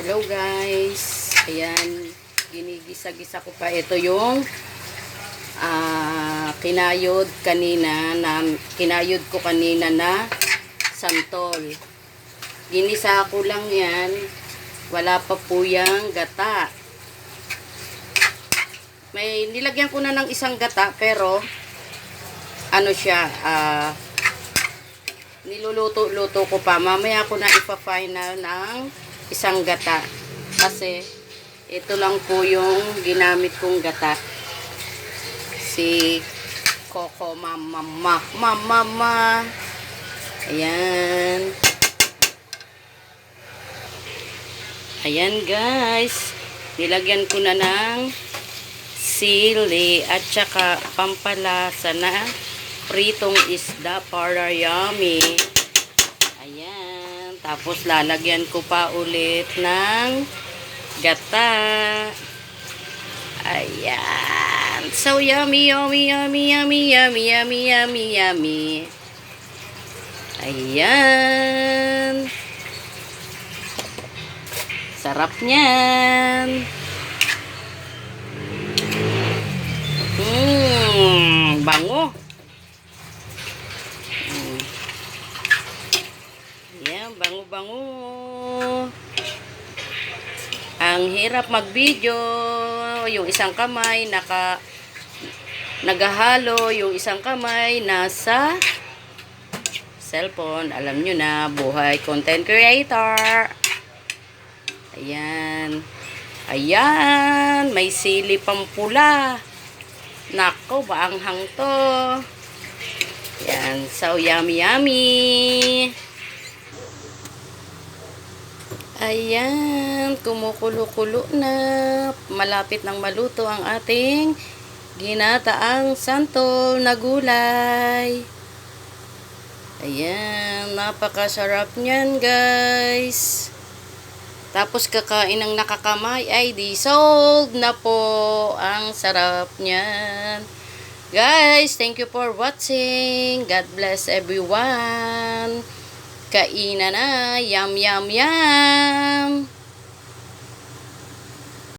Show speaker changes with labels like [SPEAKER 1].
[SPEAKER 1] Hello guys. Ayan, ginigisa-gisa ko pa ito yung ah, kinayod kanina na kinayod ko kanina na santol. Ginisa ko lang 'yan. Wala pa po yung gata. May nilagyan ko na ng isang gata pero ano siya ah niluluto-luto ko pa. Mamaya ko na ipa-final ng isang gata. Kasi ito lang po yung ginamit kong gata. Si Coco Mama Mama Mama. Ayan. Ayan guys. Nilagyan ko na ng sili at saka pampalasa na pritong isda para yummy. Tapos lalagyan ko pa ulit ng gata. Ayan. So yummy, yummy, yummy, yummy, yummy, yummy, yummy, yummy. Ayan. Sarap niyan. Bango-bango. Ang hirap mag-video. Yung isang kamay naka nagahalo, yung isang kamay nasa cellphone. Alam nyo na, buhay content creator. Ayan. Ayan, may sili pang pula. Nako, baanghang to. Yan, so yummy yummy. Ayan, kumukulo-kulo na. Malapit nang maluto ang ating ginataang santol na gulay. Ayan, napakasarap niyan guys. Tapos kakain ng nakakamay ay di na po. Ang sarap niyan. Guys, thank you for watching. God bless everyone. Kainan na. Yum, yum, yum.